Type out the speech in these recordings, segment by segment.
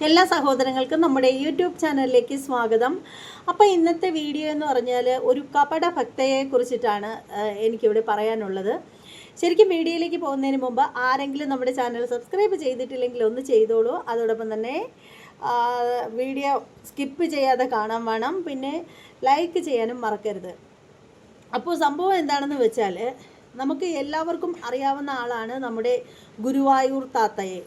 എല്ലാ സഹോദരങ്ങൾക്കും നമ്മുടെ യൂട്യൂബ് ചാനലിലേക്ക് സ്വാഗതം. അപ്പോൾ ഇന്നത്തെ വീഡിയോ എന്ന് പറഞ്ഞാൽ ഒരു കപട ഭക്തയെ കുറിച്ചിട്ടാണ് എനിക്കിവിടെ പറയാനുള്ളത്. ശരിക്കും വീഡിയോയിലേക്ക് പോകുന്നതിന് മുമ്പ് ആരെങ്കിലും നമ്മുടെ ചാനൽ സബ്സ്ക്രൈബ് ചെയ്തിട്ടില്ലെങ്കിൽ ഒന്ന് ചെയ്തോളൂ. അതോടൊപ്പം തന്നെ വീഡിയോ സ്കിപ്പ് ചെയ്യാതെ കാണാൻ വേണം. പിന്നെ ലൈക്ക് ചെയ്യാനും മറക്കരുത്. അപ്പോൾ സംഭവം എന്താണെന്ന് വെച്ചാൽ നമുക്ക് എല്ലാവർക്കും അറിയാവുന്ന ആളാണ് നമ്മുടെ ഗുരുവായൂർ താത്തയെ.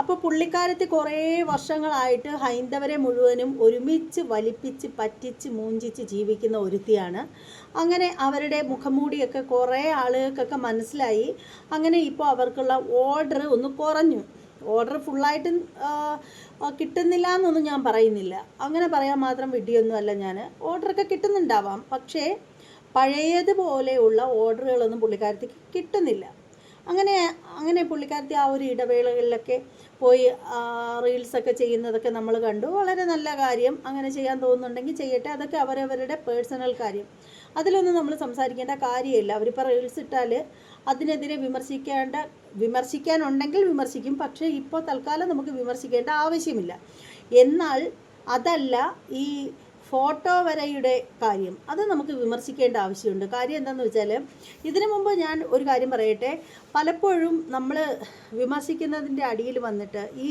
അപ്പോൾ പുള്ളിക്കാലത്ത് കുറേ വർഷങ്ങളായിട്ട് ഹൈന്ദവരെ മുഴുവനും ഒരുമിച്ച് വലിപ്പിച്ച് പറ്റിച്ച് മൂഞ്ചിച്ച് ജീവിക്കുന്ന ഒരുത്തിയാണ്. അങ്ങനെ അവരുടെ മുഖംമൂടിയൊക്കെ കുറേ ആളുകൾക്കൊക്കെ മനസ്സിലായി. അങ്ങനെ ഇപ്പോൾ അവർക്കുള്ള ഓർഡർ ഒന്ന് കുറഞ്ഞു. ഓർഡർ ഫുള്ളായിട്ട് കിട്ടുന്നില്ല എന്നൊന്നും ഞാൻ പറയുന്നില്ല. അങ്ങനെ പറയാൻ മാത്രം വിഡിയൊന്നുമല്ല ഞാൻ. ഓർഡറൊക്കെ കിട്ടുന്നുണ്ടാവാം. പക്ഷേ പഴയതുപോലെയുള്ള ഓർഡറുകളൊന്നും പുള്ളിക്കാരത്തിക്ക് കിട്ടുന്നില്ല. അങ്ങനെ അങ്ങനെ പുള്ളിക്കാരത്തി ആ ഒരു ഇടവേളകളിലൊക്കെ പോയി റീൽസൊക്കെ ചെയ്യുന്നതൊക്കെ നമ്മൾ കണ്ടു. വളരെ നല്ല കാര്യം അങ്ങനെ ചെയ്യാൻ തോന്നുന്നുണ്ടെങ്കിൽ ചെയ്യട്ടെ. അതൊക്കെ അവരവരുടെ പേഴ്സണൽ കാര്യം. അതിലൊന്നും നമ്മൾ സംസാരിക്കേണ്ട കാര്യമില്ല. അവരിപ്പോൾ റീൽസ് ഇട്ടാൽ അതിനെതിരെ വിമർശിക്കേണ്ട വിമർശിക്കാനുണ്ടെങ്കിൽ വിമർശിക്കും. പക്ഷേ ഇപ്പോൾ തൽക്കാലം നമുക്ക് വിമർശിക്കേണ്ട ആവശ്യമില്ല. എന്നാൽ അതല്ല ഈ ഫോട്ടോ വരയുടെ കാര്യം അത് നമുക്ക് വിമർശിക്കേണ്ട ആവശ്യമുണ്ട്. കാര്യം എന്താണെന്ന് വെച്ചാൽ ഇതിനു മുമ്പ് ഞാൻ ഒരു കാര്യം പറയട്ടെ. പലപ്പോഴും നമ്മൾ വിമർശിക്കുന്നതിന്റെ അടിയിൽ വന്നിട്ട് ഈ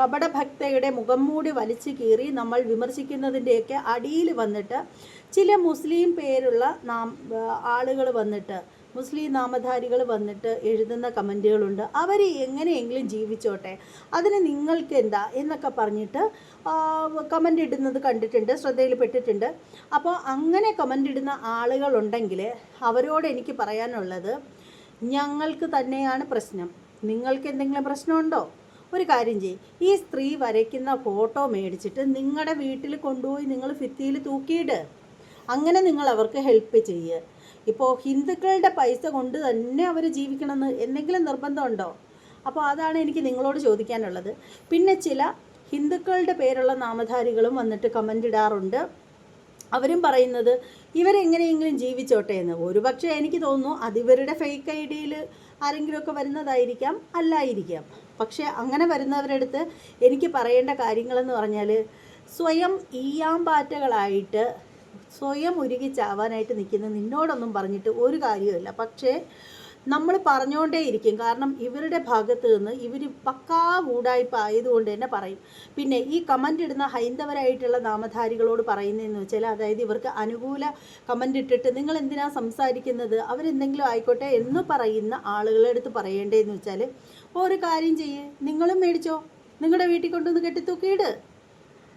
കപടഭക്തയുടെ മുഖം മൂടി വലിച്ചു കീറി നമ്മൾ വിമർശിക്കുന്നതിന്റെയൊക്കെ അടിയിൽ വന്നിട്ട് ചില മുസ്ലിം പേരുള്ള നാം ആളുകൾ വന്നിട്ട് മുസ്ലിം നാമധാരികൾ വന്നിട്ട് എഴുതുന്ന കമന്റുകളുണ്ട് അവർ എങ്ങനെയെങ്കിലും ജീവിച്ചോട്ടെ. അതിന് നിങ്ങൾക്ക് എന്താ എന്നൊക്കെ പറഞ്ഞിട്ട് കമന്റ് ഇടുന്നത് കണ്ടിട്ടുണ്ട് ശ്രദ്ധയിൽപ്പെട്ടിട്ടുണ്ട്. അപ്പോൾ അങ്ങനെ കമന്റ് ഇടുന്ന ആളുകളുണ്ടെങ്കിൽ അവരോട് എനിക്ക് പറയാനുള്ളത് ഞങ്ങൾക്ക് തന്നെയാണ് പ്രശ്നം. നിങ്ങൾക്ക് എന്തെങ്കിലും പ്രശ്നമുണ്ടോ? ഒരു കാര്യം ചെയ്യും. ഈ സ്ത്രീ വരയ്ക്കുന്ന ഫോട്ടോ മേടിച്ചിട്ട് നിങ്ങളുടെ വീട്ടിൽ കൊണ്ടുപോയി നിങ്ങൾ ഫിത്തിയിൽ തൂക്കിയിട്. അങ്ങനെ നിങ്ങൾ അവർക്ക് ഹെൽപ്പ് ചെയ്യുക ഇപ്പോൾ ഹിന്ദുക്കളുടെ പൈസ കൊണ്ട് തന്നെ അവർ ജീവിക്കണമെന്ന് എന്തെങ്കിലും നിർബന്ധമുണ്ടോ അപ്പോൾ അതാണ് എനിക്ക് നിങ്ങളോട് ചോദിക്കാനുള്ളത്. പിന്നെ ചില ഹിന്ദുക്കളുടെ പേരുള്ള നാമധാരികളും വന്നിട്ട് കമന്റ് ഇടാറുണ്ട്. അവരും പറയുന്നത് ഇവരെങ്ങനെയെങ്കിലും ജീവിച്ചോട്ടെ എന്ന്. ഒരുപക്ഷെ എനിക്ക് തോന്നുന്നു അതിവരുടെ ഫേക്ക് ഐ ഡിയിൽ ആരെങ്കിലുമൊക്കെ വരുന്നതായിരിക്കാം അല്ലായിരിക്കാം. പക്ഷേ അങ്ങനെ വരുന്നവരുടെ അടുത്ത് എനിക്ക് പറയേണ്ട കാര്യങ്ങളെന്ന് പറഞ്ഞാൽ സ്വയം ഈയാമ്പാറ്റകളായിട്ട് സ്വയം ഉരുകി ചാവാനായിട്ട് നിൽക്കുന്ന നിന്നോടൊന്നും പറഞ്ഞിട്ട് ഒരു കാര്യമില്ല പക്ഷേ നമ്മൾ പറഞ്ഞുകൊണ്ടേയിരിക്കും കാരണം ഇവരുടെ ഭാഗത്ത് നിന്ന് ഇവർ പക്കാ ഊടായ്പ ആയതുകൊണ്ട് തന്നെ പറയും. പിന്നെ ഈ കമന്റ് ഇടുന്ന ഹൈന്ദവരായിട്ടുള്ള നാമധാരികളോട് പറയുന്നതെന്ന് വെച്ചാൽ അതായത് ഇവർക്ക് അനുകൂല കമന്റ് ഇട്ടിട്ട് നിങ്ങൾ എന്തിനാ സംസാരിക്കുന്നത്? അവരെന്തെങ്കിലും ആയിക്കോട്ടെ എന്ന് പറയുന്ന ആളുകളുടെ അടുത്ത് പറയേണ്ടതെന്ന് വെച്ചാൽ ഒരു കാര്യം ചെയ്യ്. നിങ്ങളും മേടിച്ചോ. നിങ്ങളുടെ വീട്ടിൽ കൊണ്ടുവന്ന് കെട്ടിത്തൂക്കിയിട്.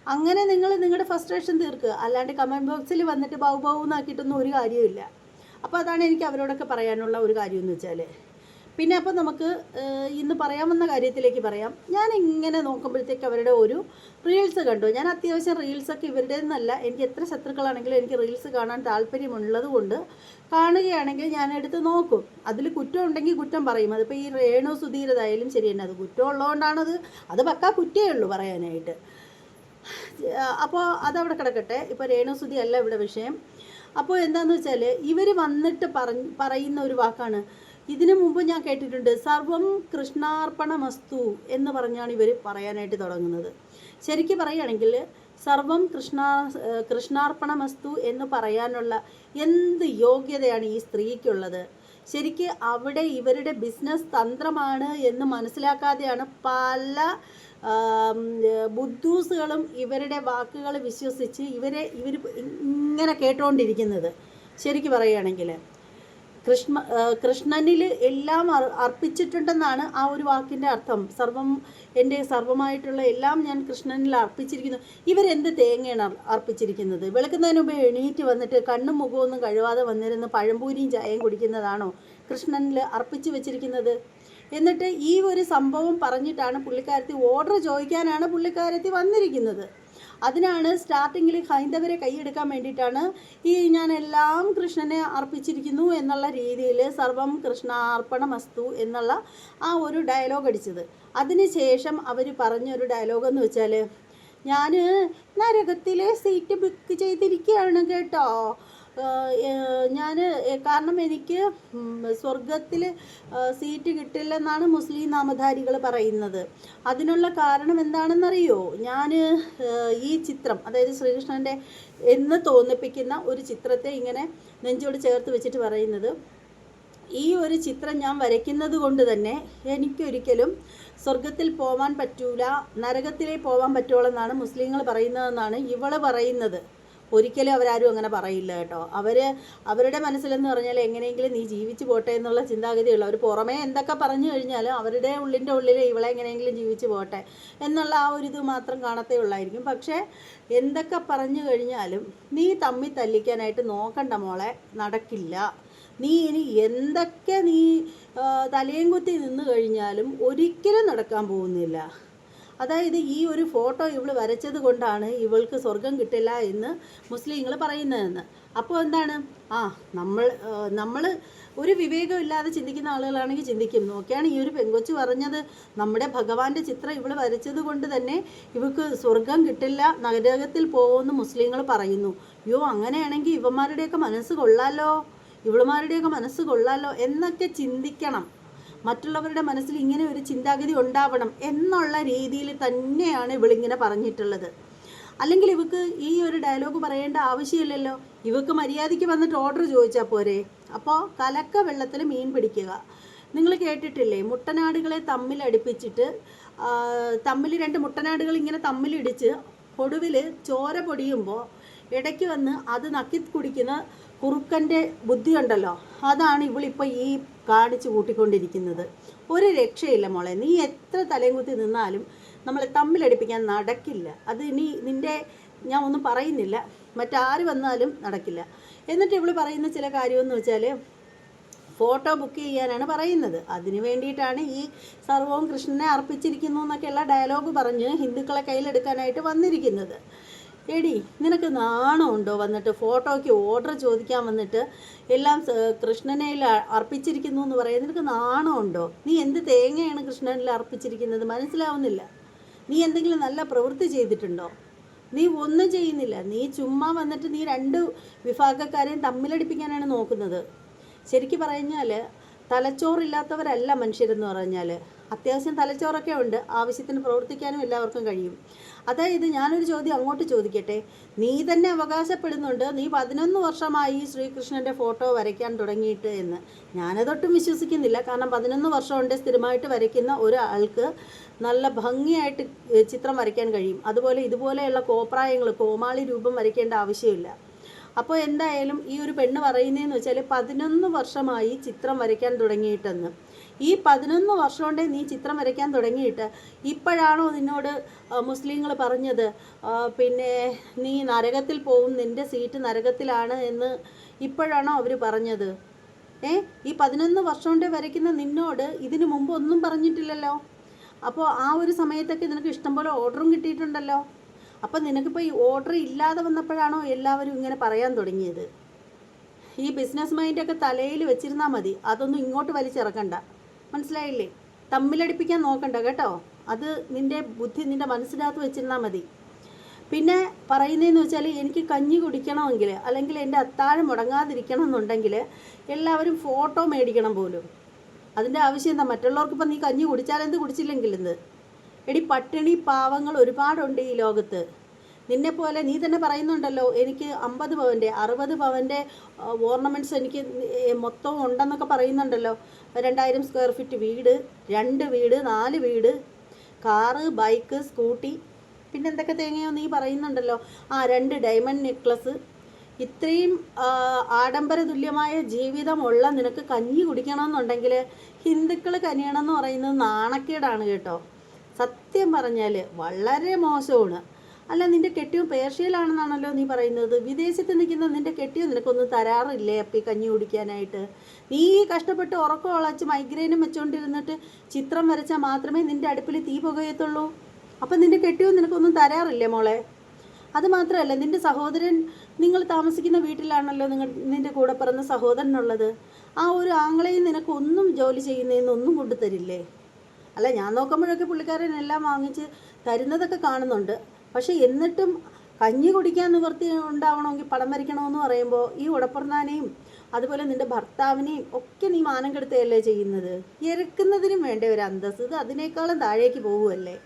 അങ്ങനെ നിങ്ങൾ നിങ്ങളുടെ ഫസ്ട്രേഷൻ തീർക്കുക. അല്ലാണ്ട് കമന്റ് ബോക്സിൽ വന്നിട്ട് ബൗ ബൗ എന്നാക്കിയിട്ടൊന്നും ഒരു കാര്യമില്ല അപ്പോൾ അതാണ് എനിക്ക് അവരോടൊക്കെ പറയാനുള്ള ഒരു കാര്യം എന്ന് വെച്ചാൽ പിന്നെ അപ്പോൾ നമുക്ക് ഇന്ന് പറയാമെന്ന കാര്യത്തിലേക്ക് പറയാം. ഞാൻ ഇങ്ങനെ നോക്കുമ്പോഴത്തേക്ക് അവരുടെ ഒരു റീൽസ് കണ്ടു. ഞാൻ അത്യാവശ്യം റീൽസൊക്കെ ഇവരുടെ നിന്നല്ല എനിക്ക് എത്ര ശത്രുക്കളാണെങ്കിലും എനിക്ക് റീൽസ് കാണാൻ താല്പര്യമുള്ളത് കൊണ്ട് കാണുകയാണെങ്കിൽ ഞാൻ എടുത്ത് നോക്കും. അതിൽ കുറ്റം ഉണ്ടെങ്കിൽ കുറ്റം പറയും. അതിപ്പോൾ ഈ രേണു സുധീരതായാലും ശരി തന്നെ. അത് കുറ്റം ഉള്ളതുകൊണ്ടാണത്. അത് പക്കാ കുറ്റേ ഉള്ളൂ പറയാനായിട്ട്. അപ്പോൾ അതവിടെ കിടക്കട്ടെ. ഇപ്പോൾ രേണു സുധി അല്ല ഇവിടെ വിഷയം. അപ്പോൾ എന്താന്ന് വെച്ചാൽ ഇവർ വന്നിട്ട് പറഞ്ഞ് പറയുന്ന ഒരു വാക്കാണ്. ഇതിനു മുമ്പ് ഞാൻ കേട്ടിട്ടുണ്ട് സർവം കൃഷ്ണാർപ്പണമസ്തു എന്ന് പറഞ്ഞാണ് ഇവർ പറയാനായിട്ട് തുടങ്ങുന്നത്. ശരിക്കും പറയുകയാണെങ്കിൽ സർവം കൃഷ്ണ കൃഷ്ണാർപ്പണമസ്തു എന്ന് പറയാനുള്ള എന്ത് യോഗ്യതയാണ് ഈ സ്ത്രീക്കുള്ളത്? ശരിക്ക് അവിടെ ഇവരുടെ ബിസിനസ് തന്ത്രമാണ് എന്ന് മനസ്സിലാക്കാതെയാണ് പല ബുദ്ധൂസുകളും ഇവരുടെ വാക്കുകൾ വിശ്വസിച്ച് ഇവരെ ഇവർ ഇങ്ങനെ കേട്ടുകൊണ്ടിരിക്കുന്നത് ശരിക്ക് പറയുകയാണെങ്കിൽ കൃഷ്ണ കൃഷ്ണനിൽ എല്ലാം അർപ്പിച്ചിട്ടുണ്ടെന്നാണ് ആ ഒരു വാക്കിന്റെ അർത്ഥം. സർവം എന്റെ സർവമായിട്ടുള്ള എല്ലാം ഞാൻ കൃഷ്ണനിൽ അർപ്പിച്ചിരിക്കുന്നു. ഇവരെന്ത് തേങ്ങയാണ് അർ- അർപ്പിച്ചിരിക്കുന്നത്? വെളുക്കുന്നതിന് മുമ്പ് എണീറ്റ് വന്നിട്ട് കണ്ണും മുഖമൊന്നും കഴുകാതെ വന്നിരുന്ന് പഴംപൂരിയും ചായയും കുടിക്കുന്നതാണോ കൃഷ്ണനിൽ അർപ്പിച്ചു വെച്ചിരിക്കുന്നത്? എന്നിട്ട് ഈ ഒരു സംഭവം പറഞ്ഞിട്ടാണ് പുള്ളിക്കാരത്തി ഓർഡർ ചോദിക്കാനാണ് പുള്ളിക്കാരത്തി വന്നിരിക്കുന്നത്. അതിനാണ് സ്റ്റാർട്ടിങ്ങിൽ ഹൈന്ദവരെ കൈയെടുക്കാൻ വേണ്ടിയിട്ടാണ് ഈ ഞാൻ എല്ലാം കൃഷ്ണനെ അർപ്പിച്ചിരിക്കുന്നു എന്നുള്ള രീതിയിൽ സർവം കൃഷ്ണാർപ്പണമസ്തു എന്നുള്ള ആ ഒരു ഡയലോഗ് അടിച്ചത്. അതിനുശേഷം അവർ പറഞ്ഞൊരു ഡയലോഗ് എന്ന് വെച്ചാൽ ഞാൻ നരകത്തിലെ സീറ്റ് ബുക്ക് ചെയ്തിരിക്കുകയാണ് കേട്ടോ. ഞാൻ കാരണം എനിക്ക് സ്വർഗത്തിൽ സീറ്റ് കിട്ടില്ലെന്നാണ് മുസ്ലിം നാമധാരികൾ പറയുന്നത്. അതിനുള്ള കാരണം എന്താണെന്നറിയോ? ഞാൻ ഈ ചിത്രം അതായത് ശ്രീകൃഷ്ണന്റെ എന്ന് തോന്നിപ്പിക്കുന്ന ഒരു ചിത്രത്തെ ഇങ്ങനെ നെഞ്ചോട് ചേർത്ത് വെച്ചിട്ട് പറയുന്നത്. ഈ ഒരു ചിത്രം ഞാൻ വരയ്ക്കുന്നത് കൊണ്ട് തന്നെ എനിക്കൊരിക്കലും സ്വർഗത്തിൽ പോവാൻ പറ്റൂല നരകത്തിലേ പോവാൻ പറ്റുള്ളൂ മുസ്ലിങ്ങൾ പറയുന്നതെന്നാണ് ഇവൾ പറയുന്നത്. ഒരിക്കലും അവരാരും അങ്ങനെ പറയില്ല കേട്ടോ. അവർ അവരുടെ മനസ്സിലെന്ന് പറഞ്ഞാൽ എങ്ങനെയെങ്കിലും നീ ജീവിച്ച് പോട്ടെ എന്നുള്ള ചിന്താഗതിയുള്ള അവർ പുറമേ എന്തൊക്കെ പറഞ്ഞു കഴിഞ്ഞാലും അവരുടെ ഉള്ളിന്റെ ഉള്ളിൽ ഇവളെ എങ്ങനെയെങ്കിലും ജീവിച്ച് പോട്ടെ എന്നുള്ള ആ ഒരു ഇത് മാത്രം കാണത്തേ ഉള്ളായിരിക്കും. പക്ഷേ എന്തൊക്കെ പറഞ്ഞു കഴിഞ്ഞാലും നീ തമ്മി തല്ലിക്കാനായിട്ട് നോക്കണ്ട മോളെ നടക്കില്ല. നീ ഇനി എന്തൊക്കെ നീ തലയും കുത്തി നിന്ന് കഴിഞ്ഞാലും ഒരിക്കലും നടക്കാൻ പോകുന്നില്ല. അതായത് ഈ ഒരു ഫോട്ടോ ഇവൾ വരച്ചത് കൊണ്ടാണ് ഇവൾക്ക് സ്വർഗം കിട്ടില്ല എന്ന് മുസ്ലിങ്ങൾ പറയുന്നതെന്ന്. അപ്പോൾ എന്താണ്? ആ നമ്മൾ നമ്മൾ ഒരു വിവേകമില്ലാതെ ചിന്തിക്കുന്ന ആളുകളാണെങ്കിൽ ചിന്തിക്കും. നോക്കിയാണ് ഈ ഒരു പെങ്കൊച്ചു പറഞ്ഞത്. നമ്മുടെ ഭഗവാന്റെ ചിത്രം ഇവൾ വരച്ചത് കൊണ്ട് തന്നെ ഇവൾക്ക് സ്വർഗം കിട്ടില്ല നരകത്തിൽ പോകുമെന്ന് മുസ്ലിങ്ങൾ പറയുന്നു. യോ അങ്ങനെയാണെങ്കിൽ ഇവന്മാരുടെയൊക്കെ മനസ്സ് കൊള്ളാലോ? ഇവളുമാരുടെയൊക്കെ മനസ്സ് കൊള്ളാലോ? എന്നൊക്കെ ചിന്തിക്കണം. മറ്റുള്ളവരുടെ മനസ്സിൽ ഇങ്ങനെ ഒരു ചിന്താഗതി ഉണ്ടാവണം എന്നുള്ള രീതിയിൽ തന്നെയാണ് ഇവളിങ്ങനെ പറഞ്ഞിട്ടുള്ളത്. അല്ലെങ്കിൽ ഇവക്ക് ഈ ഒരു ഡയലോഗ് പറയേണ്ട ആവശ്യമില്ലല്ലോ. ഇവക്ക് മര്യാദയ്ക്ക് വന്നിട്ട് ഓർഡർ ചോദിച്ചാൽ പോരെ. അപ്പോൾ കലക്ക വെള്ളത്തിൽ മീൻ പിടിക്കുക. നിങ്ങൾ കേട്ടിട്ടില്ലേ? മുട്ടനാടുകളെ തമ്മിൽ അടുപ്പിച്ചിട്ട് തമ്മിൽ രണ്ട് മുട്ടനാടുകൾ ഇങ്ങനെ തമ്മിലിടിച്ച് ഒടുവിൽ ചോര പൊടിയുമ്പോൾ ഇടയ്ക്ക് വന്ന് അത് നക്കി കുടിക്കുന്ന കുറുക്കന്റെ ബുദ്ധിയുണ്ടല്ലോ അതാണ് ഇവളിപ്പോൾ ഈ കാണിച്ച് കൂട്ടിക്കൊണ്ടിരിക്കുന്നത്. ഒരു രക്ഷയില്ല മോളെ. നീ എത്ര തലയും കുത്തി നിന്നാലും നമ്മളെ തമ്മിലടിപ്പിക്കാൻ നടക്കില്ല. അത് ഇനി നിന്റെ ഞാൻ ഒന്നും പറയുന്നില്ല. മറ്റാര് വന്നാലും നടക്കില്ല. എന്നിട്ട് ഇവൾ പറയുന്ന ചില കാര്യമെന്ന് വെച്ചാൽ ഫോട്ടോ ബുക്ക് ചെയ്യാനാണ് പറയുന്നത്. അതിന് വേണ്ടിയിട്ടാണ് ഈ സർവവും കൃഷ്ണനെ അർപ്പിച്ചിരിക്കുന്നു എന്നൊക്കെയുള്ള ഡയലോഗ് പറഞ്ഞ് ഹിന്ദുക്കളെ കയ്യിലെടുക്കാനായിട്ട് വന്നിരിക്കുന്നത്. എടി നിനക്ക് നാണമുണ്ടോ വന്നിട്ട് ഫോട്ടോയ്ക്ക് ഓർഡർ ചോദിക്കാൻ വന്നിട്ട് എല്ലാം കൃഷ്ണനയിൽ അർപ്പിച്ചിരിക്കുന്നു എന്ന് പറയാൻ നിനക്ക് നാണമുണ്ടോ നീ എന്ത് തേങ്ങയാണ് കൃഷ്ണനിൽ അർപ്പിച്ചിരിക്കുന്നത്? മനസ്സിലാവുന്നില്ല. നീ എന്തെങ്കിലും നല്ല പ്രവൃത്തി ചെയ്തിട്ടുണ്ടോ? നീ ഒന്നും ചെയ്യുന്നില്ല. നീ ചുമ്മാ വന്നിട്ട് നീ രണ്ട് വിഭാഗക്കാരെയും തമ്മിലടിപ്പിക്കാനാണ് നോക്കുന്നത്. ശരിക്കും പറഞ്ഞാൽ തലച്ചോറില്ലാത്തവരല്ല മനുഷ്യരെന്ന് പറഞ്ഞാൽ അത്യാവശ്യം തലച്ചോറൊക്കെ ഉണ്ട്. ആവശ്യത്തിന് പ്രവർത്തിക്കാനും എല്ലാവർക്കും കഴിയും. അതായത് ഞാനൊരു ചോദ്യം അങ്ങോട്ട് ചോദിക്കട്ടെ? നീ തന്നെ അവകാശപ്പെടുന്നുണ്ട്. നീ പതിനൊന്ന് വർഷമായി ശ്രീകൃഷ്ണന്റെ ഫോട്ടോ വരയ്ക്കാൻ തുടങ്ങിയിട്ട് എന്ന്. ഞാനതൊട്ടും വിശ്വസിക്കുന്നില്ല. കാരണം പതിനൊന്ന് വർഷം കൊണ്ട് സ്ഥിരമായിട്ട് വരയ്ക്കുന്ന ഒരാൾക്ക് നല്ല ഭംഗിയായിട്ട് ചിത്രം വരയ്ക്കാൻ കഴിയും. അതുപോലെ ഇതുപോലെയുള്ള കോപ്രായങ്ങൾ കോമാളി രൂപം വരയ്ക്കേണ്ട ആവശ്യമില്ല. അപ്പോൾ എന്തായാലും ഈ ഒരു പെണ്ണ് പറയുന്നതെന്ന് വെച്ചാൽ പതിനൊന്ന് വർഷമായി ചിത്രം വരയ്ക്കാൻ തുടങ്ങിയിട്ടെന്ന്. ഈ പതിനൊന്ന് വർഷം കൊണ്ടേ നീ ചിത്രം വരയ്ക്കാൻ തുടങ്ങിയിട്ട് ഇപ്പോഴാണോ നിന്നോട് മുസ്ലിങ്ങൾ പറഞ്ഞത് പിന്നെ നീ നരകത്തിൽ പോവും നിന്റെ സീറ്റ് നരകത്തിലാണ് എന്ന് ഇപ്പോഴാണോ അവർ പറഞ്ഞത്? ഏ ഈ പതിനൊന്ന് വർഷം കൊണ്ട് വരയ്ക്കുന്ന നിന്നോട് ഇതിനു മുമ്പ് ഒന്നും പറഞ്ഞിട്ടില്ലല്ലോ? അപ്പോൾ ആ ഒരു സമയത്തൊക്കെ നിനക്ക് ഇഷ്ടംപോലെ ഓർഡറും കിട്ടിയിട്ടുണ്ടല്ലോ? അപ്പം നിനക്കിപ്പോൾ ഈ ഓർഡർ ഇല്ലാതെ വന്നപ്പോഴാണോ എല്ലാവരും ഇങ്ങനെ പറയാൻ തുടങ്ങിയത്? ഈ ബിസിനസ് മൈൻഡൊക്കെ തലയിൽ വെച്ചിരുന്നാൽ മതി അതൊന്നും ഇങ്ങോട്ട് വലിച്ചിറക്കണ്ട. മനസ്സിലായില്ലേ? തമ്മിലടിപ്പിക്കാൻ നോക്കണ്ട കേട്ടോ. അത് നിന്റെ ബുദ്ധി നിന്റെ മനസ്സിനകത്ത് വെച്ചിരുന്നാൽ മതി. പിന്നെ പറയുന്നതെന്ന് വെച്ചാൽ എനിക്ക് കഞ്ഞി കുടിക്കണമെങ്കിൽ അല്ലെങ്കിൽ എന്റെ അത്താഴം മുടങ്ങാതിരിക്കണം എന്നുണ്ടെങ്കിൽ എല്ലാവരും ഫോട്ടോ മേടിക്കണം പോലും. അതിന്റെ ആവശ്യം എന്താ? മറ്റുള്ളവർക്കിപ്പം നീ കഞ്ഞി കുടിച്ചാലെന്ത് കുടിച്ചില്ലെങ്കിൽ എടി പട്ടിണി പാവങ്ങൾ ഒരുപാടുണ്ട് ഈ ലോകത്ത്. നിന്നെപ്പോലെ നീ തന്നെ പറയുന്നുണ്ടല്ലോ എനിക്ക് അമ്പത് പവന്റെ അറുപത് പവന്റെ ഓർണമെന്റ്സ് എനിക്ക് മൊത്തം ഉണ്ടെന്നൊക്കെ പറയുന്നുണ്ടല്ലോ. രണ്ടായിരം സ്ക്വയർ ഫീറ്റ് വീട് രണ്ട് വീട് നാല് വീട് കാറ് ബൈക്ക് സ്കൂട്ടി പിന്നെ എന്തൊക്കെ തേങ്ങയോ നീ പറയുന്നുണ്ടല്ലോ. ആ രണ്ട് ഡയമണ്ട് നെക്ലസ് ഇത്രയും ആഡംബര തുല്യമായ ജീവിതമുള്ള നിനക്ക് കഞ്ഞി കുടിക്കണമെന്നുണ്ടെങ്കിൽ ഹിന്ദുക്കൾ കനിയണമെന്ന് പറയുന്നത് നാണക്കേടാണ് കേട്ടോ. സത്യം പറഞ്ഞാൽ വളരെ മോശമാണ്. അല്ല നിന്റെ കെട്ടിയും പേർഷ്യയിലാണെന്നാണല്ലോ നീ പറയുന്നത്. വിദേശത്ത് നിൽക്കുന്ന നിന്റെ കെട്ടിയും നിനക്കൊന്നും തരാറില്ലേ അപ്പി കഞ്ഞി കുടിക്കാനായിട്ട്? നീ കഷ്ടപ്പെട്ട് ഉറക്കം ഉളച്ച് മൈഗ്രെയിനും വെച്ചുകൊണ്ടിരുന്നിട്ട് ചിത്രം വരച്ചാൽ മാത്രമേ നിന്റെ അടുപ്പിൽ തീ പുകയത്തുള്ളൂ? അപ്പം നിന്റെ കെട്ടിയും നിനക്കൊന്നും തരാറില്ലേ മോളെ? അതുമാത്രമല്ല നിന്റെ സഹോദരൻ നിങ്ങൾ താമസിക്കുന്ന വീട്ടിലാണല്ലോ നിങ്ങൾ നിന്റെ കൂടെ പിറന്ന സഹോദരനുള്ളത്. ആ ഒരു ആങ്ങളെയും നിനക്കൊന്നും ജോലി ചെയ്യുന്നതെന്നൊന്നും കൊണ്ടു തരില്ലേ അല്ല ഞാൻ നോക്കുമ്പോഴൊക്കെ പുള്ളിക്കാരൻ എല്ലാം വാങ്ങിച്ച് തരുന്നതൊക്കെ കാണുന്നുണ്ട്. പക്ഷേ എന്നിട്ടും കഞ്ഞി കുടിക്കാൻ നിവൃത്തി ഉണ്ടാവണമെങ്കിൽ പടം വരയ്ക്കണമെന്ന് പറയുമ്പോൾ ഈ ഉടപ്പുറന്നാനെയും അതുപോലെ നിന്റെ ഭർത്താവിനെയും ഒക്കെ നീ മാനം കെടുത്തുകയല്ലേ ചെയ്യുന്നത്? ഇരക്കുന്നതിനും വേണ്ട ഒരു അന്തസ്സ്. ഇത് അതിനേക്കാളും താഴേക്ക് പോകുമല്ലേ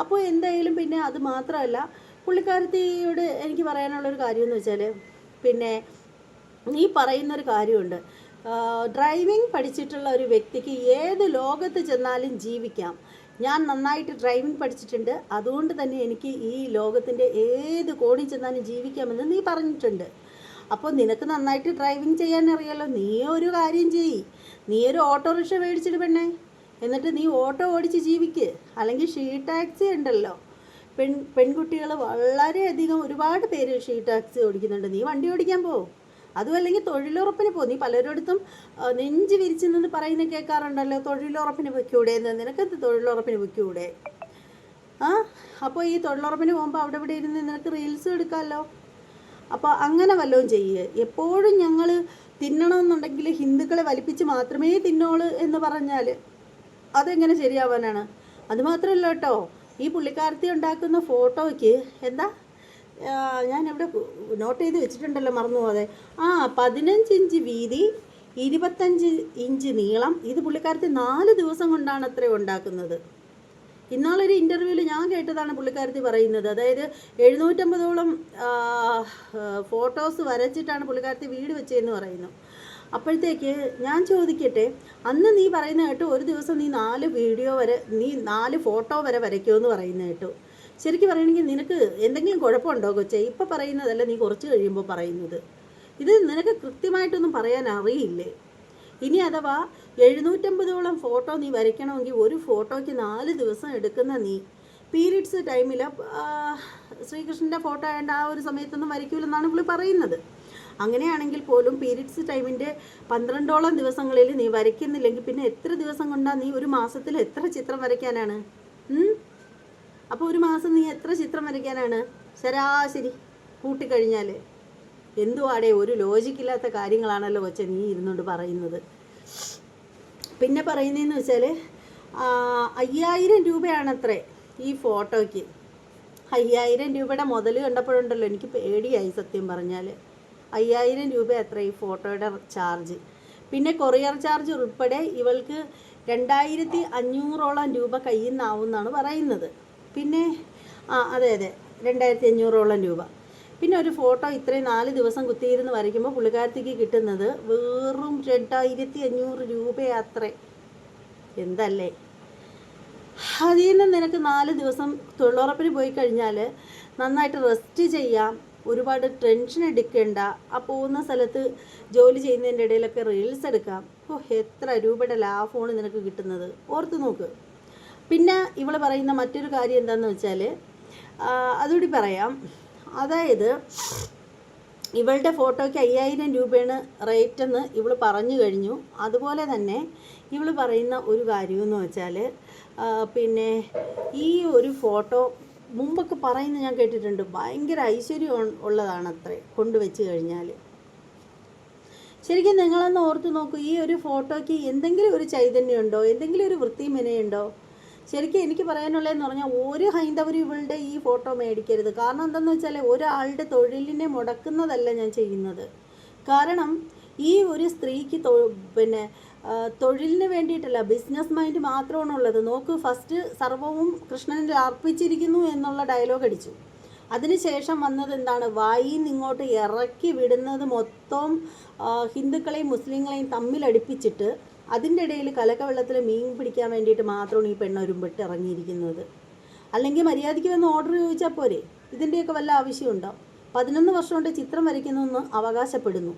അപ്പോൾ എന്തായാലും പിന്നെ അത് മാത്രമല്ല പുള്ളിക്കാരത്തിയോട് എനിക്ക് പറയാനുള്ളൊരു കാര്യമെന്ന് വെച്ചാൽ പിന്നെ നീ പറയുന്നൊരു കാര്യമുണ്ട്. ഡ്രൈവിംഗ് പഠിച്ചിട്ടുള്ള ഒരു വ്യക്തിക്ക് ഏത് ലോകത്ത് ചെന്നാലും ജീവിക്കാം. ഞാൻ നന്നായിട്ട് ഡ്രൈവിംഗ് പഠിച്ചിട്ടുണ്ട്. അതുകൊണ്ട് തന്നെ എനിക്ക് ഈ ലോകത്തിന്റെ ഏത് കോണിൽ ചെന്നാലും ജീവിക്കാമെന്ന് നീ പറഞ്ഞിട്ടുണ്ട്. അപ്പോൾ നിനക്ക് നന്നായിട്ട് ഡ്രൈവിംഗ് ചെയ്യാൻ അറിയാലോ നീ ഒരു കാര്യം ചെയ്യ്. നീ ഒരു ഓട്ടോറിക്ഷ മേടിച്ചിട്ട് പെണ്ണേ. എന്നിട്ട് നീ ഓട്ടോ ഓടിച്ച് ജീവിക്ക്. അല്ലെങ്കിൽ ഷീ ടാക്സി ഉണ്ടല്ലോ. പെൺ പെൺകുട്ടികൾ വളരെയധികം ഒരുപാട് പേര് ഷീ ടാക്സി ഓടിക്കുന്നുണ്ട്. നീ വണ്ടി ഓടിക്കാൻ പോ. അതും അല്ലെങ്കിൽ തൊഴിലുറപ്പിന് പോ നീ പലരോടത്തും നെഞ്ച് വിരിച്ചു നിന്ന് പറയുന്ന കേൾക്കാറുണ്ടല്ലോ തൊഴിലുറപ്പിന് പൊയ്ക്കൂടെ എന്ന്. നിനക്കെന്ത് തൊഴിലുറപ്പിന് പൊയ്ക്കൂടെ? ആ അപ്പോൾ ഈ തൊഴിലുറപ്പിന് പോകുമ്പോൾ അവിടെ ഇവിടെ ഇരുന്ന് നിനക്ക് റീൽസ് എടുക്കാമല്ലോ. അപ്പോൾ അങ്ങനെ വല്ലതും ചെയ്യുക എപ്പോഴും ഞങ്ങൾ തിന്നണമെന്നുണ്ടെങ്കിൽ ഹിന്ദുക്കളെ വലിപ്പിച്ച് മാത്രമേ തിന്നോളൂ എന്ന് പറഞ്ഞാൽ അതെങ്ങനെ ശരിയാവാനാണ്? അതുമാത്രമല്ല കേട്ടോ ഈ പുള്ളിക്കാരത്തി ഉണ്ടാക്കുന്ന ഫോട്ടോയ്ക്ക് എന്താ? ഞാൻ ഇവിടെ നോട്ട് ചെയ്ത് വെച്ചിട്ടുണ്ടല്ലോ മറന്നു പോകാതെ ആ പതിനഞ്ച് ഇഞ്ച് വീതി ഇരുപത്തഞ്ച് ഇഞ്ച് നീളം ഇത് പുള്ളിക്കാരത്തി നാല് ദിവസം കൊണ്ടാണ് അത്രയും ഉണ്ടാക്കുന്നത്. ഇന്നാളൊരു ഇന്റർവ്യൂവിൽ ഞാൻ കേട്ടതാണ് പുള്ളിക്കാരത്തി പറയുന്നത്. അതായത് എഴുന്നൂറ്റമ്പതോളം ഫോട്ടോസ് വരച്ചിട്ടാണ് പുള്ളിക്കാരത്തി വീട് വെച്ചതെന്ന് പറയുന്നു. അപ്പോഴത്തേക്ക് ഞാൻ ചോദിക്കട്ടെ അന്ന് നീ പറയുന്ന കേട്ടു ഒരു ദിവസം നീ നാല് വീഡിയോ വരെ നീ നാല് ഫോട്ടോ വരെ വരയ്ക്കുമെന്ന് പറയുന്ന കേട്ടു. ശരിക്കും പറയണമെങ്കിൽ നിനക്ക് എന്തെങ്കിലും കുഴപ്പമുണ്ടോ കൊച്ചേ? ഇപ്പം പറയുന്നതല്ല നീ കുറച്ച് കഴിയുമ്പോൾ പറയുന്നത്. ഇത് നിനക്ക് കൃത്യമായിട്ടൊന്നും പറയാൻ അറിയില്ലേ? ഇനി അഥവാ എഴുന്നൂറ്റമ്പതോളം ഫോട്ടോ നീ വരയ്ക്കണമെങ്കിൽ ഒരു ഫോട്ടോയ്ക്ക് നാല് ദിവസം എടുക്കുന്ന നീ പീരീഡ്സ് ടൈമിൽ ശ്രീകൃഷ്ണന്റെ ഫോട്ടോ ആയതുകൊണ്ട് ആ ഒരു സമയത്തൊന്നും വരയ്ക്കൂലെന്നാണ് പുള്ളി പറയുന്നത്. അങ്ങനെയാണെങ്കിൽ പോലും പീരീഡ്സ് ടൈമിന്റെ പന്ത്രണ്ടോളം ദിവസങ്ങളിൽ നീ വരയ്ക്കുന്നില്ലെങ്കിൽ പിന്നെ എത്ര ദിവസം കൊണ്ടാണ് നീ ഒരു മാസത്തിൽ എത്ര ചിത്രം വരയ്ക്കാനാണ്? അപ്പോൾ ഒരു മാസം നീ എത്ര ചിത്രം വരയ്ക്കാനാണ്? ശരാശരി കൂട്ടിക്കഴിഞ്ഞാൽ എന്തുവാടേ? ഒരു ലോജിക്കില്ലാത്ത കാര്യങ്ങളാണല്ലോ വെച്ച നീ ഇരുന്നുകൊണ്ട് പറയുന്നത്. പിന്നെ പറയുന്നതെന്ന് വെച്ചാൽ അയ്യായിരം രൂപയാണത്രേ ഈ ഫോട്ടോയ്ക്ക്. അയ്യായിരം രൂപയുടെ മുതൽ കണ്ടപ്പോഴുണ്ടല്ലോ എനിക്ക് പേടിയായി സത്യം പറഞ്ഞാൽ അയ്യായിരം രൂപ അത്ര ഈ ഫോട്ടോയുടെ ചാർജ്. പിന്നെ കൊറിയർ ചാർജ് ഉൾപ്പെടെ ഇവൾക്ക് രണ്ടായിരത്തി അഞ്ഞൂറോളം രൂപ കയ്യിൽ നിന്നാവുമെന്നാണ് പറയുന്നത്. പിന്നെ ആ അതെ അതെ രണ്ടായിരത്തി അഞ്ഞൂറോളം രൂപ. പിന്നെ ഒരു ഫോട്ടോ ഇത്രയും നാല് ദിവസം കുത്തിയിരുന്ന് വരയ്ക്കുമ്പോൾ പുള്ളിക്കാരത്തേക്ക് കിട്ടുന്നത് വെറും രണ്ടായിരത്തി അഞ്ഞൂറ് രൂപയാത്രേ. എന്തല്ലേ? അതിൽ നിന്ന് നിനക്ക് നാല് ദിവസം തൊഴിലുറപ്പിന് പോയി കഴിഞ്ഞാൽ നന്നായിട്ട് റെസ്റ്റ് ചെയ്യാം ഒരുപാട് ടെൻഷൻ എടുക്കേണ്ട ആ പോകുന്ന സ്ഥലത്ത് ജോലി ചെയ്യുന്നതിന്റെ ഇടയിലൊക്കെ റീൽസ് എടുക്കാം. ഓ എത്ര രൂപയുടെ ലാഭമാണ് നിനക്ക് കിട്ടുന്നത്? ഓർത്ത് നോക്ക്. പിന്നെ ഇവൾ പറയുന്ന മറ്റൊരു കാര്യം എന്താണെന്ന് വെച്ചാൽ അതുകൂടി പറയാം. അതായത് ഇവളുടെ ഫോട്ടോയ്ക്ക് അയ്യായിരം രൂപയാണ് റേറ്റ് എന്ന് ഇവൾ പറഞ്ഞു കഴിഞ്ഞു. അതുപോലെ തന്നെ ഇവൾ പറയുന്ന ഒരു കാര്യമെന്ന് വെച്ചാൽ പിന്നെ ഈ ഒരു ഫോട്ടോ മുമ്പൊക്കെ പറയുന്നത് ഞാൻ കേട്ടിട്ടുണ്ട് ഭയങ്കര ഐശ്വര്യം ഉള്ളതാണ് അത്രേ കൊണ്ടുവച്ച് കഴിഞ്ഞാൽ ശരിക്കും നിങ്ങളൊന്ന് ഓർത്ത് നോക്കൂ ഈ ഒരു ഫോട്ടോയ്ക്ക് എന്തെങ്കിലും ഒരു ചൈതന്യമുണ്ടോ? എന്തെങ്കിലും ഒരു വൃത്തിമെനയുണ്ടോ ശരിക്കും എനിക്ക് പറയാനുള്ളതെന്ന് പറഞ്ഞാൽ ഒരു ഹൈന്ദവരും ഇവളുടെ ഈ ഫോട്ടോ മേടിക്കരുത്. കാരണം എന്താണെന്ന് വെച്ചാൽ ഒരാളുടെ തൊഴിലിനെ മുടക്കുന്നതല്ല ഞാൻ ചെയ്യുന്നത്. കാരണം ഈ ഒരു സ്ത്രീക്ക് പിന്നെ തൊഴിലിന് വേണ്ടിയിട്ടല്ല ബിസിനസ് മൈൻഡ് മാത്രമാണ് ഉള്ളത് നോക്ക് ഫസ്റ്റ് സർവവും കൃഷ്ണനിൽ അർപ്പിച്ചിരിക്കുന്നു എന്നുള്ള ഡയലോഗ് അടിച്ചു. അതിനുശേഷം വന്നത് എന്താണ്? വായിൽ നിങ്ങോട്ട് ഇറക്കി വിടുന്നത് മൊത്തം ഹിന്ദുക്കളെയും മുസ്ലിങ്ങളെയും തമ്മിലടിപ്പിച്ചിട്ട് അതിന്റെ ഇടയിൽ കലക്കവെള്ളത്തിൽ മീൻ പിടിക്കാൻ വേണ്ടിയിട്ട് മാത്രമാണ് ഈ പെണ്ണ് ഒരുമ്പിട്ട് ഇറങ്ങിയിരിക്കുന്നത്. അല്ലെങ്കിൽ മര്യാദയ്ക്ക് വന്ന് ഓർഡർ ചോദിച്ചാൽ പോരെ? ഇതിന്റെയൊക്കെ വല്ല ആവശ്യമുണ്ടോ? പതിനൊന്ന് വർഷം കൊണ്ട് ചിത്രം വരയ്ക്കുന്നു എന്ന് അവകാശപ്പെടുന്നു.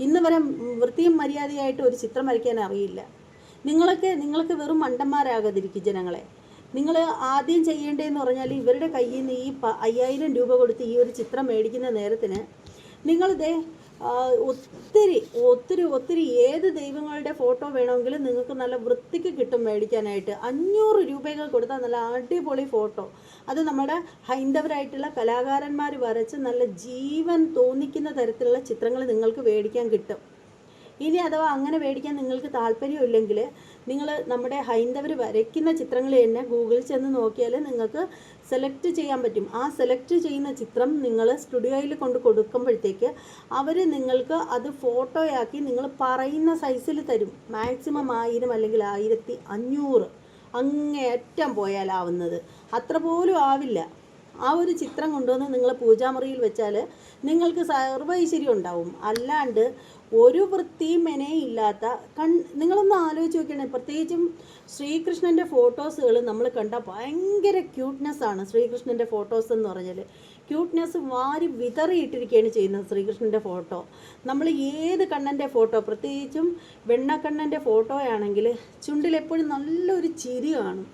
ഇന്ന് വരെ വൃത്തിയും മര്യാദയായിട്ട് ഒരു ചിത്രം വരയ്ക്കാൻ അറിയില്ല. നിങ്ങളൊക്കെ നിങ്ങൾക്ക് വെറും മണ്ടന്മാരാകാതിരിക്കും ജനങ്ങളെ. നിങ്ങൾ ആദ്യം ചെയ്യേണ്ടതെന്ന് പറഞ്ഞാൽ ഇവരുടെ കയ്യിൽ നിന്ന് ഈ അയ്യായിരം രൂപ കൊടുത്ത് ഈ ഒരു ചിത്രം മേടിക്കുന്ന നേരത്തിന് നിങ്ങളിതേ ഒത്തിരി ഒത്തിരി ഒത്തിരി ഏത് ദൈവങ്ങളുടെ ഫോട്ടോ വേണമെങ്കിലും നിങ്ങൾക്ക് നല്ല വൃത്തിക്ക് കിട്ടും മേടിക്കാനായിട്ട്. അഞ്ഞൂറ് രൂപയൊക്കെ കൊടുത്താൽ നല്ല അടിപൊളി ഫോട്ടോ. അത് നമ്മുടെ ഹൈന്ദവരായിട്ടുള്ള കലാകാരന്മാർ വരച്ച് നല്ല ജീവൻ തോന്നിക്കുന്ന തരത്തിലുള്ള ചിത്രങ്ങൾ നിങ്ങൾക്ക് മേടിക്കാൻ കിട്ടും. ഇനി അഥവാ അങ്ങനെ മേടിക്കാൻ നിങ്ങൾക്ക് താല്പര്യമില്ലെങ്കിൽ നിങ്ങൾ നമ്മുടെ ഹൈന്ദവർ വരയ്ക്കുന്ന ചിത്രങ്ങൾ തന്നെ ഗൂഗിളിൽ ചെന്ന് നോക്കിയാൽ നിങ്ങൾക്ക് സെലക്ട് ചെയ്യാൻ പറ്റും. ആ സെലക്ട് ചെയ്യുന്ന ചിത്രം നിങ്ങൾ സ്റ്റുഡിയോയിൽ കൊണ്ട് കൊടുക്കുമ്പോഴത്തേക്ക് അവർ നിങ്ങൾക്ക് അത് ഫോട്ടോയാക്കി നിങ്ങൾ പറയുന്ന സൈസിൽ തരും. മാക്സിമം ആയിരം അല്ലെങ്കിൽ ആയിരത്തി അഞ്ഞൂറ് അങ്ങേയറ്റം പോയാലാവുന്നത്. അത്ര പോലും ആവില്ല. ആ ഒരു ചിത്രം കൊണ്ടുവന്ന് നിങ്ങൾ പൂജാമുറിയിൽ വെച്ചാൽ നിങ്ങൾക്ക് സർവൈശ്വര്യം ഉണ്ടാവും. അല്ലാണ്ട് ഒരു വൃത്തിയും മെനയില്ലാത്ത കൺ നിങ്ങളൊന്ന് ആലോചിച്ച് നോക്കിയാണ് പ്രത്യേകിച്ചും ശ്രീകൃഷ്ണന്റെ ഫോട്ടോസുകൾ നമ്മൾ കണ്ട ഭയങ്കര ക്യൂട്ട്നെസ് ആണ് ശ്രീകൃഷ്ണന്റെ ഫോട്ടോസ് എന്ന് പറഞ്ഞാൽ ക്യൂട്ട്നെസ് വാരി വിതറിയിട്ടിരിക്കുകയാണ് ചെയ്യുന്നത് ശ്രീകൃഷ്ണന്റെ ഫോട്ടോ. നമ്മൾ ഏത് കണ്ണന്റെ ഫോട്ടോ പ്രത്യേകിച്ചും വെണ്ണക്കണ്ണന്റെ ഫോട്ടോ ആണെങ്കിൽ ചുണ്ടിലെപ്പോഴും നല്ലൊരു ചിരി കാണും.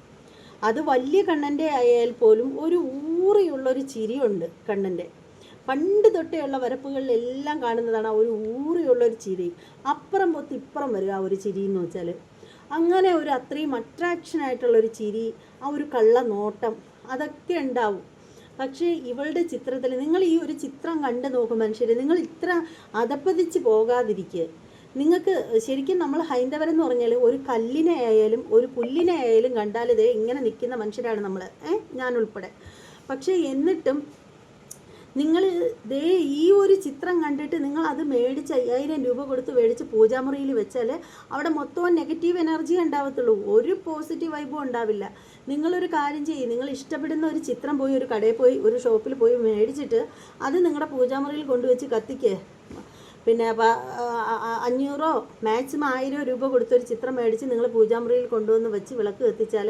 അത് വലിയ കണ്ണന്റെ ആയാൽ പോലും ഒരു ഊറിയുള്ളൊരു ചിരിയുണ്ട് കണ്ണന്റെ പണ്ട് തൊട്ടേയുള്ള വരപ്പുകളിലെല്ലാം കാണുന്നതാണ് ആ ഒരു ഊറിയുള്ളൊരു ചിരി. അപ്പുറം പൊത്ത് ഇപ്പുറം വരിക ആ ഒരു ചിരി എന്ന് വെച്ചാൽ അങ്ങനെ ഒരു അത്രയും അട്രാക്ഷൻ ആയിട്ടുള്ളൊരു ചിരി ആ ഒരു കള്ള നോട്ടം അതൊക്കെ ഉണ്ടാവും. പക്ഷേ ഇവളുടെ ചിത്രത്തിൽ നിങ്ങൾ ഈ ഒരു ചിത്രം കണ്ടു നോക്കും മനുഷ്യർ നിങ്ങൾ ഇത്ര അതപ്പതിച്ച് പോകാതിരിക്കുക നിങ്ങൾക്ക് ശരിക്കും നമ്മൾ ഹൈന്ദവരെന്ന് പറഞ്ഞാൽ ഒരു കല്ലിനെ ആയാലും ഒരു പുല്ലിനെ ആയാലും കണ്ടാൽ ഇതേ ഇങ്ങനെ നിൽക്കുന്ന മനുഷ്യരാണ് നമ്മൾ ഏ? ഞാൻ ഉൾപ്പെടെ പക്ഷേ എന്നിട്ടും നിങ്ങൾ ദേ ഈ ഒരു ചിത്രം കണ്ടിട്ട് നിങ്ങൾ അത് മേടിച്ച് അയ്യായിരം രൂപ കൊടുത്ത് മേടിച്ച് പൂജാമുറിയിൽ വെച്ചാൽ അവിടെ മൊത്തം നെഗറ്റീവ് എനർജി ഉണ്ടാവത്തുള്ളൂ. ഒരു പോസിറ്റീവ് വൈബും ഉണ്ടാവില്ല. നിങ്ങളൊരു കാര്യം ചെയ്യും. നിങ്ങൾ ഇഷ്ടപ്പെടുന്ന ഒരു ചിത്രം പോയി ഒരു കടയിൽ പോയി ഒരു ഷോപ്പിൽ പോയി മേടിച്ചിട്ട് അത് നിങ്ങളുടെ പൂജാമുറിയിൽ കൊണ്ടുവച്ച് കത്തിക്കേ. പിന്നെ അഞ്ഞൂറോ മാക്സിമം ആയിരം രൂപ കൊടുത്തൊരു ചിത്രം മേടിച്ച് നിങ്ങൾ പൂജാമുറിയിൽ കൊണ്ടുവന്ന് വെച്ച് വിളക്ക് കത്തിച്ചാൽ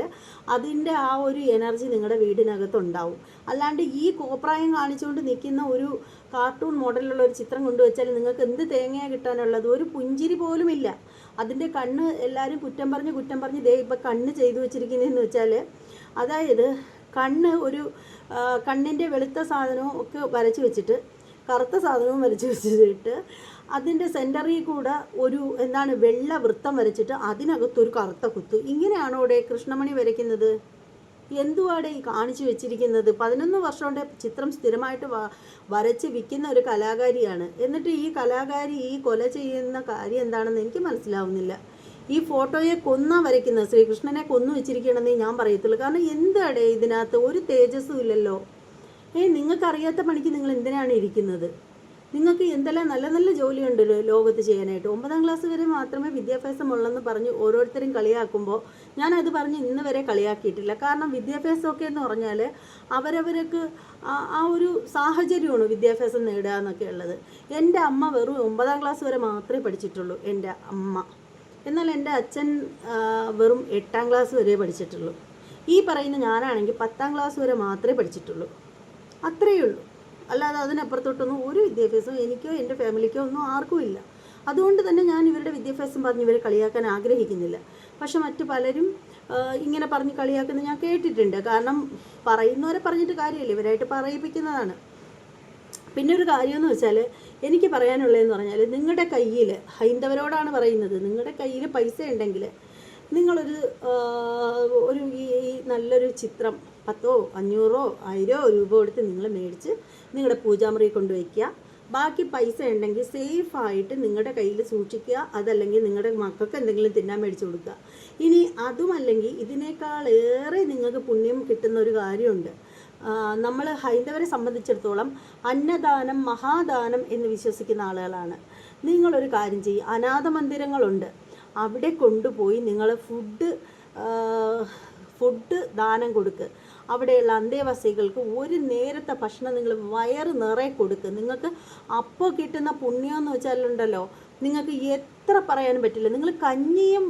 അതിന്റെ ആ ഒരു എനർജി നിങ്ങളുടെ വീടിനകത്ത് ഉണ്ടാവും അല്ലാണ്ട് ഈ കോപ്രായം കാണിച്ചുകൊണ്ട് നിൽക്കുന്ന ഒരു കാർട്ടൂൺ മോഡലുള്ള ഒരു ചിത്രം കൊണ്ടുവച്ചാൽ നിങ്ങൾക്ക് എന്ത് തേങ്ങയാണ് കിട്ടാനുള്ളത്? ഒരു പുഞ്ചിരി പോലും ഇല്ല. അതിന്റെ കണ്ണ് എല്ലാവരും കുറ്റം പറഞ്ഞ് കുറ്റം പറഞ്ഞ് ദേ ഇപ്പം കണ്ണ് ചെയ്തു വെച്ചിരിക്കുന്നതെന്ന് വെച്ചാൽ അതായത് കണ്ണ് ഒരു കണ്ണിന്റെ വെളുത്ത സാധനവും ഒക്കെ വരച്ച് വെച്ചിട്ട് കറുത്ത സാധനവും വരച്ച് വെച്ചിട്ട് അതിന്റെ സെന്ററിൽ കൂടെ ഒരു എന്താണ് വെള്ള വൃത്തം വരച്ചിട്ട് അതിനകത്തൊരു കറുത്ത കുത്ത്. ഇങ്ങനെയാണോ ഇവിടെ കൃഷ്ണമണി വരയ്ക്കുന്നത്? എന്തുവാടെ ഈ കാണിച്ചു വെച്ചിരിക്കുന്നത്? പതിനൊന്ന് വർഷം കൊണ്ട് ചിത്രം സ്ഥിരമായിട്ട് വരച്ച് വിൽക്കുന്ന ഒരു കലാകാരിയാണ്. എന്നിട്ട് ഈ കലാകാരി ഈ കൊല ചെയ്യുന്ന കാര്യം എന്താണെന്ന് എനിക്ക് മനസ്സിലാവുന്നില്ല. ഈ ഫോട്ടോയെ കൊന്നാ വരയ്ക്കുന്നത്? ശ്രീകൃഷ്ണനെ കൊന്നു വെച്ചിരിക്കണമെന്നേ ഞാൻ പറയത്തുള്ളൂ. കാരണം എന്താടേ ഇതിനകത്ത്? ഒരു തേജസ്സും ഇല്ലല്ലോ. ഏയ് നിങ്ങൾക്കറിയാത്ത പണിക്ക് നിങ്ങൾ എന്തിനാണ് ഇരിക്കുന്നത്? നിങ്ങൾക്ക് എന്തെല്ലാം നല്ല നല്ല ജോലിയുണ്ട് ലോകത്ത് ചെയ്യാനായിട്ട്. ഒമ്പതാം ക്ലാസ് വരെ മാത്രമേ വിദ്യാഭ്യാസമുള്ളെന്ന് പറഞ്ഞ് ഓരോരുത്തരും കളിയാക്കുമ്പോൾ ഞാനത് പറഞ്ഞ് ഇന്ന് വരെ കളിയാക്കിയിട്ടില്ല. കാരണം വിദ്യാഭ്യാസമൊക്കെ എന്ന് പറഞ്ഞാൽ അവരവർക്ക് ആ ഒരു സാഹചര്യമാണ് വിദ്യാഭ്യാസം നേടുക എന്നൊക്കെ ഉള്ളത്. എന്റെ അമ്മ വെറും ഒമ്പതാം ക്ലാസ് വരെ മാത്രമേ പഠിച്ചിട്ടുള്ളൂ എന്റെ അമ്മ. എന്നാൽ എന്റെ അച്ഛൻ വെറും എട്ടാം ക്ലാസ് വരെ പഠിച്ചിട്ടുള്ളൂ. ഈ പറയുന്ന ഞാനാണെങ്കിൽ പത്താം ക്ലാസ് വരെ മാത്രമേ പഠിച്ചിട്ടുള്ളൂ. അത്രയേ ഉള്ളൂ. അല്ലാതെ അതിനപ്പുറത്തോട്ടൊന്നും ഒരു വിദ്യാഭ്യാസവും എനിക്കോ എന്റെ ഫാമിലിക്കോ ഒന്നും ആർക്കും ഇല്ല. അതുകൊണ്ട് തന്നെ ഞാൻ ഇവരുടെ വിദ്യാഭ്യാസം പറഞ്ഞ് ഇവരെ കളിയാക്കാൻ ആഗ്രഹിക്കുന്നില്ല. പക്ഷെ മറ്റു പലരും ഇങ്ങനെ പറഞ്ഞ് കളിയാക്കുന്നത് ഞാൻ കേട്ടിട്ടുണ്ട്. കാരണം പറയുന്നവരെ പറഞ്ഞിട്ട് കാര്യമില്ല. ഇവരായിട്ട് പറയിപ്പിക്കുന്നതാണ്. പിന്നെ ഒരു കാര്യമെന്ന് വെച്ചാൽ എനിക്ക് പറയാനുള്ളതെന്ന് പറഞ്ഞാൽ നിങ്ങളുടെ കയ്യിൽ ഹൈന്ദവരോടാണ് പറയുന്നത് നിങ്ങളുടെ കയ്യിൽ പൈസ ഉണ്ടെങ്കിൽ നിങ്ങളൊരു ഒരു ഈ നല്ലൊരു ചിത്രം പത്തോ അഞ്ഞൂറോ ആയിരോ രൂപ കൊടുത്ത് നിങ്ങൾ മേടിച്ച് നിങ്ങളുടെ പൂജാമുറി കൊണ്ടുവയ്ക്കുക. ബാക്കി പൈസ ഉണ്ടെങ്കിൽ സേഫായിട്ട് നിങ്ങളുടെ കയ്യിൽ സൂക്ഷിക്കുക. അതല്ലെങ്കിൽ നിങ്ങളുടെ മക്കൾക്ക് എന്തെങ്കിലും തിന്നാൻ മേടിച്ച് കൊടുക്കുക. ഇനി അതുമല്ലെങ്കിൽ ഇതിനേക്കാൾ ഏറെ നിങ്ങൾക്ക് പുണ്യം കിട്ടുന്ന ഒരു കാര്യമുണ്ട്. നമ്മൾ ഹൈന്ദവരെ സംബന്ധിച്ചിടത്തോളം അന്നദാനം മഹാദാനം എന്ന് വിശ്വസിക്കുന്ന ആളുകളാണ്. നിങ്ങളൊരു കാര്യം ചെയ്യും. അനാഥ മന്ദിരങ്ങളുണ്ട്. അവിടെ കൊണ്ടുപോയി നിങ്ങൾ ഫുഡ് ഫുഡ് ദാനം കൊടുക്ക്. അവിടെയുള്ള അന്തേവാസികൾക്ക് ഒരു നേരത്തെ ഭക്ഷണം നിങ്ങൾ വയറ് നിറയെ കൊടുക്കുക നിങ്ങൾക്ക് അപ്പോൾ കിട്ടുന്ന പുണ്യം എന്ന് വെച്ചാലുണ്ടല്ലോ നിങ്ങൾക്ക് എത്ര പറയാനും പറ്റില്ല. നിങ്ങൾ കഞ്ഞിയും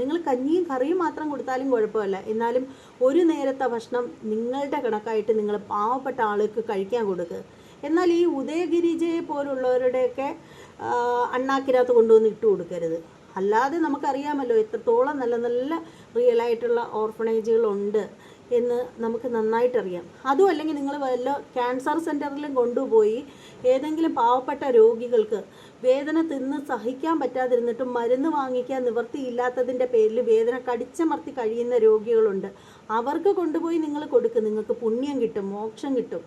നിങ്ങൾ കഞ്ഞിയും കറിയും മാത്രം കൊടുത്താലും കുഴപ്പമില്ല. എന്നാലും ഒരു നേരത്തെ ഭക്ഷണം നിങ്ങളുടെ കണക്കായിട്ട് നിങ്ങൾ പാവപ്പെട്ട ആൾക്ക് കഴിക്കാൻ കൊടുക്കുക എന്നാൽ ഈ ഉദയഗിരിജയെ പോലുള്ളവരുടെയൊക്കെ അണ്ണാക്കിനകത്ത് കൊണ്ടുവന്ന് ഇട്ട് കൊടുക്കരുത്. അല്ലാതെ നമുക്കറിയാമല്ലോ എത്രത്തോളം നല്ല നല്ല റിയൽ ആയിട്ടുള്ള ഓർഫണേജുകളുണ്ട് എന്ന് നമുക്ക് നന്നായിട്ടറിയാം. അതും അല്ലെങ്കിൽ നിങ്ങൾ വല്ല ക്യാൻസർ സെന്ററിലും കൊണ്ടുപോയി ഏതെങ്കിലും പാവപ്പെട്ട രോഗികൾക്ക് വേദന തിന്ന് സഹിക്കാൻ പറ്റാതിരുന്നിട്ടും മരുന്ന് വാങ്ങിക്കാൻ നിവൃത്തിയില്ലാത്തതിന്റെ പേരിൽ വേദന കടിച്ചമർത്തി കഴിയുന്ന രോഗികളുണ്ട്. അവർക്ക് കൊണ്ടുപോയി നിങ്ങൾ കൊടുക്കും. നിങ്ങൾക്ക് പുണ്യം കിട്ടും മോക്ഷം കിട്ടും.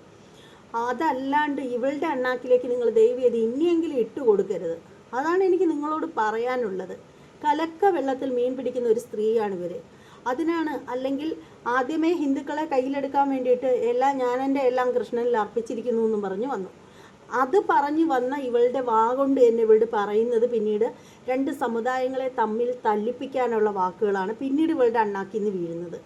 അതല്ലാണ്ട് ഇവളുടെ അണ്ണാക്കിലേക്ക് നിങ്ങൾ ദൈവീയത ഇനിയെങ്കിലും ഇട്ട് കൊടുക്കരുത്. അതാണ് എനിക്ക് നിങ്ങളോട് പറയാനുള്ളത്. കലക്ക വെള്ളത്തിൽ മീൻ പിടിക്കുന്ന ഒരു സ്ത്രീയാണ് ഇവർ അതിനാണ് അല്ലെങ്കിൽ ആദ്യമേ ഹിന്ദുക്കളെ കയ്യിലെടുക്കാൻ വേണ്ടിയിട്ട് എല്ലാം ഞാൻ ഞാനെന്റെ എല്ലാം കൃഷ്ണനിൽ അർപ്പിച്ചിരിക്കുന്നു എന്നും പറഞ്ഞു വന്നു. അത് പറഞ്ഞു വന്ന ഇവളുടെ വാ കൊണ്ട് തന്നെ പറയുന്നത് പിന്നീട് രണ്ട് സമുദായങ്ങളെ തമ്മിൽ തല്ലിപ്പിക്കാനുള്ള വാക്കുകളാണ് പിന്നീട് ഇവളുടെ അണ്ണാക്കിന്ന് വീഴുന്നത്.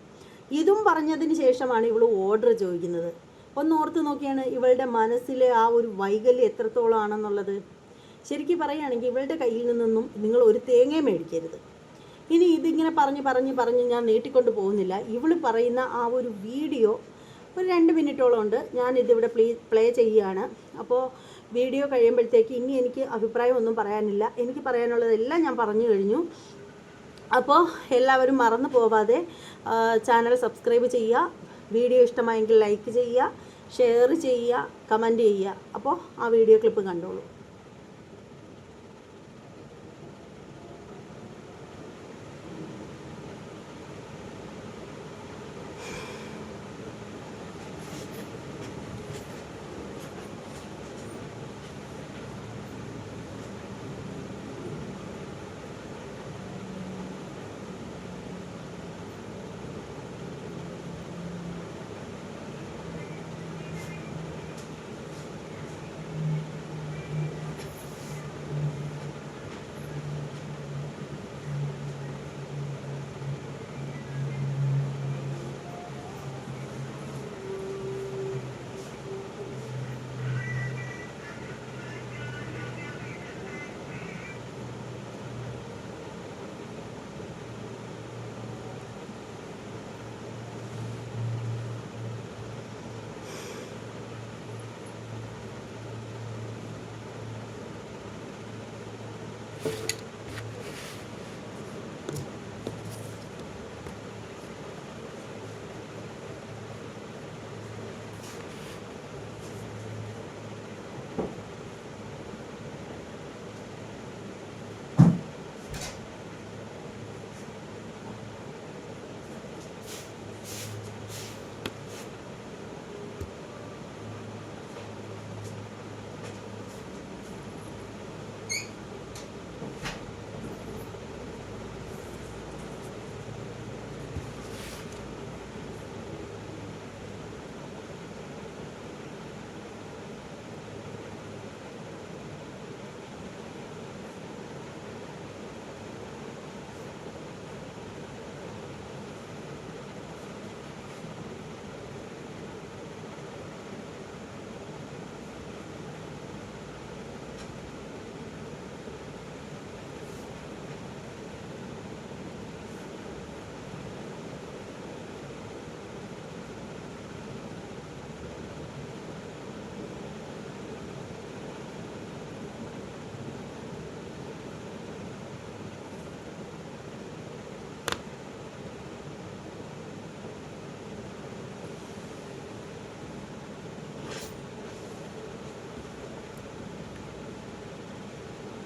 ഇതും പറഞ്ഞതിന് ശേഷമാണ് ഇവൾ ഓർഡർ ചോദിക്കുന്നത്. ഒന്ന് ഓർത്ത് നോക്കിയാണ് ഇവളുടെ മനസ്സിലെ ആ ഒരു വൈകല്യം എത്രത്തോളം ആണെന്നുള്ളത് ശരിക്കും പറയുകയാണെങ്കിൽ ഇവളുടെ കയ്യിൽ നിന്നൊന്നും നിങ്ങൾ ഒരു തേങ്ങ മേടിക്കരുത്. ഇനി ഇതിങ്ങനെ പറഞ്ഞ് പറഞ്ഞ് പറഞ്ഞ് ഞാൻ നീട്ടിക്കൊണ്ട് പോകുന്നില്ല. ഇവൾ പറയുന്ന ആ ഒരു വീഡിയോ ഒരു രണ്ട് മിനിറ്റോളം ഉണ്ട്. ഞാൻ ഇതിവിടെ പ്ലേ പ്ലേ ചെയ്യുകയാണ്. അപ്പോൾ വീഡിയോ കഴിയുമ്പോഴത്തേക്ക് ഇനി എനിക്ക് അഭിപ്രായം ഒന്നും പറയാനില്ല. എനിക്ക് പറയാനുള്ളതെല്ലാം ഞാൻ പറഞ്ഞു കഴിഞ്ഞു. അപ്പോൾ എല്ലാവരും മറന്നു പോവാതെ ചാനൽ സബ്സ്ക്രൈബ് ചെയ്യുക. വീഡിയോ ഇഷ്ടമായെങ്കിൽ ലൈക്ക് ചെയ്യുക ഷെയർ ചെയ്യുക കമന്റ് ചെയ്യുക. അപ്പോൾ ആ വീഡിയോ ക്ലിപ്പ് കണ്ടോളൂ.